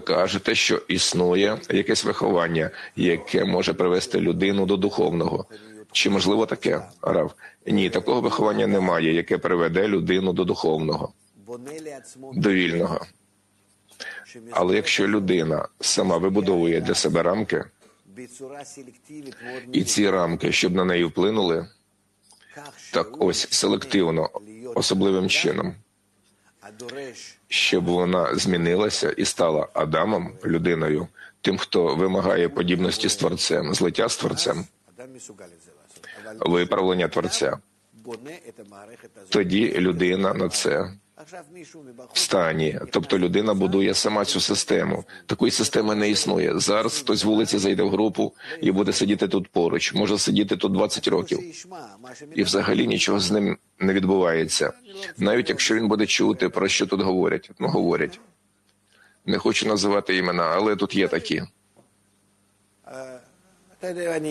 Кажете, що існує якесь виховання, яке може привести людину до духовного. Чи можливо таке, Рав? Ні, такого виховання немає, яке приведе людину до духовного, до вільного. Але якщо людина сама вибудовує для себе рамки, і ці рамки, щоб на неї вплинули, так ось селективно, особливим чином, щоб вона змінилася і стала Адамом, людиною, тим, хто вимагає подібності з творцем, злиття з творцем, виправлення творця. Тоді людина на це в стані, тобто людина будує сама цю систему. Такої системи не існує. Зараз хтось з вулиці зайде в групу і буде сидіти тут поруч, може сидіти тут 20 років, і взагалі нічого з ним не відбувається. Навіть якщо він буде чути, про що тут говорять, ну говорять. Не хочу називати імена, але тут є такі.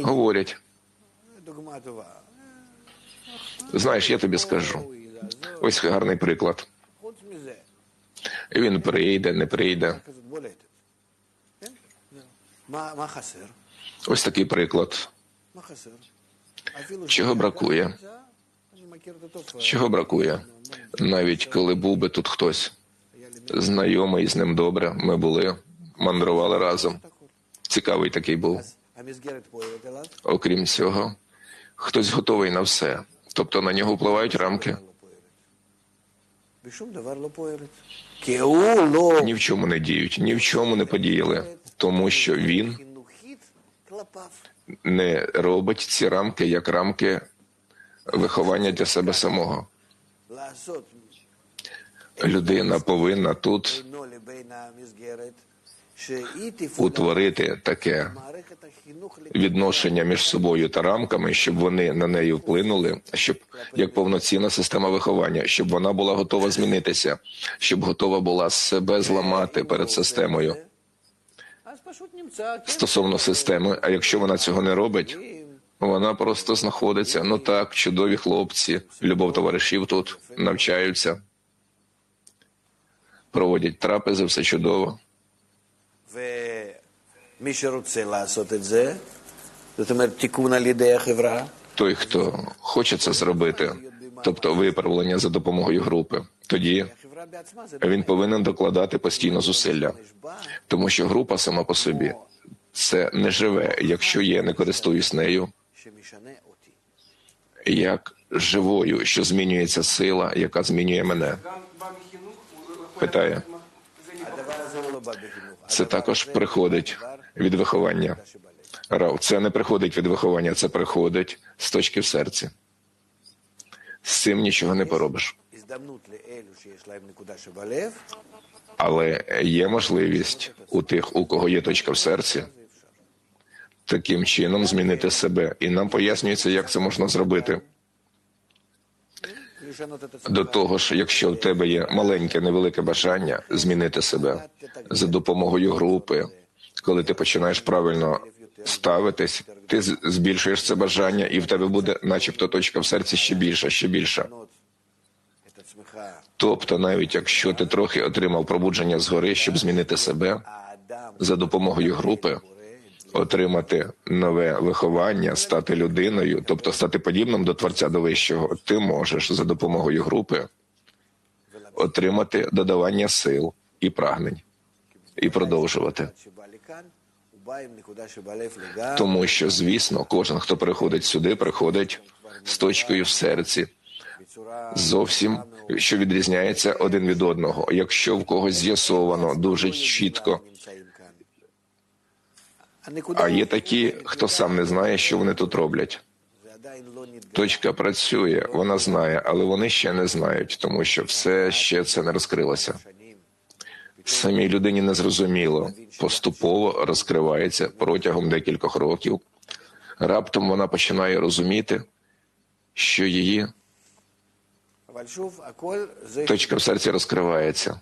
Говорять. Знаєш, я тобі скажу. Ось гарний приклад. Він прийде, не прийде. Ось такий приклад. Чого бракує? Чого бракує? Навіть коли був би тут хтось знайомий з ним добре, ми були, мандрували разом. Цікавий такий був. Окрім цього, хтось готовий на все. Тобто на нього впливають рамки. Ні в чому не діють, ні в чому не подіяли, тому що він не робить ці рамки як рамки виховання для себе самого. Людина повинна тут утворити таке відношення між собою та рамками, щоб вони на неї вплинули, щоб як повноцінна система виховання, щоб вона була готова змінитися, щоб готова була себе зламати перед системою стосовно системи. А якщо вона цього не робить, вона просто знаходиться. Ну так, чудові хлопці, любов товаришів тут навчаються, проводять трапези, все чудово. Той, хто хоче це зробити, тобто виправлення за допомогою групи, тоді він повинен докладати постійно зусилля, тому що група сама по собі це не живе, якщо є, не користуюсь нею як живою, що змінюється сила, яка змінює мене. Питає це також приходить від виховання. Рав, це не приходить від виховання, це приходить з точки в серці. З цим нічого не поробиш. Але є можливість у тих, у кого є точка в серці таким чином змінити себе, і нам пояснюється, як це можна зробити. До того ж, якщо в тебе є маленьке невелике бажання змінити себе за допомогою групи, коли ти починаєш правильно ставитись, ти збільшуєш це бажання, і в тебе буде, начебто, точка в серці ще більша, ще більша. Тобто, навіть якщо ти трохи отримав пробудження згори, щоб змінити себе за допомогою групи отримати нове виховання, стати людиною, тобто стати подібним до творця до вищого, ти можеш за допомогою групи отримати додавання сил і прагнень і продовжувати. Тому що, звісно, кожен, хто приходить сюди, приходить з точкою в серці. Зовсім що відрізняється один від одного. Якщо в когось з'ясовано дуже чітко, а є такі, хто сам не знає, що вони тут роблять. Точка працює, вона знає, але вони ще не знають, тому що все ще це не розкрилося. Самій людині не зрозуміло, поступово розкривається протягом декількох років. Раптом вона починає розуміти, що її точка в серці розкривається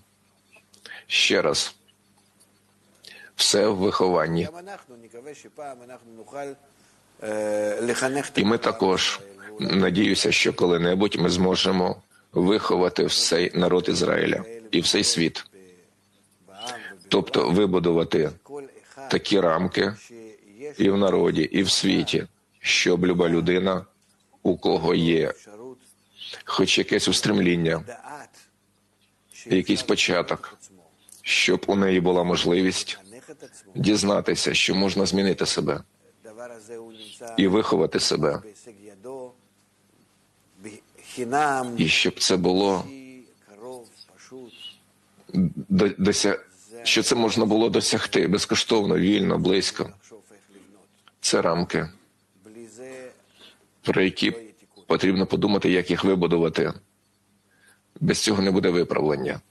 ще раз все в вихованні. І ми також надіюся, що коли-небудь ми зможемо виховати всей народ Ізраїля і всей світ, тобто вибудувати такі рамки і в народі, і в світі, щоб люба людина, у кого є хоч якесь устремління, якийсь початок, щоб у неї була можливість дізнатися, що можна змінити себе і виховати себе. І щоб це було дося, що це можна було досягти безкоштовно, вільно, близько. Це рамки, про які потрібно подумати, як їх вибудувати. Без цього не буде виправлення.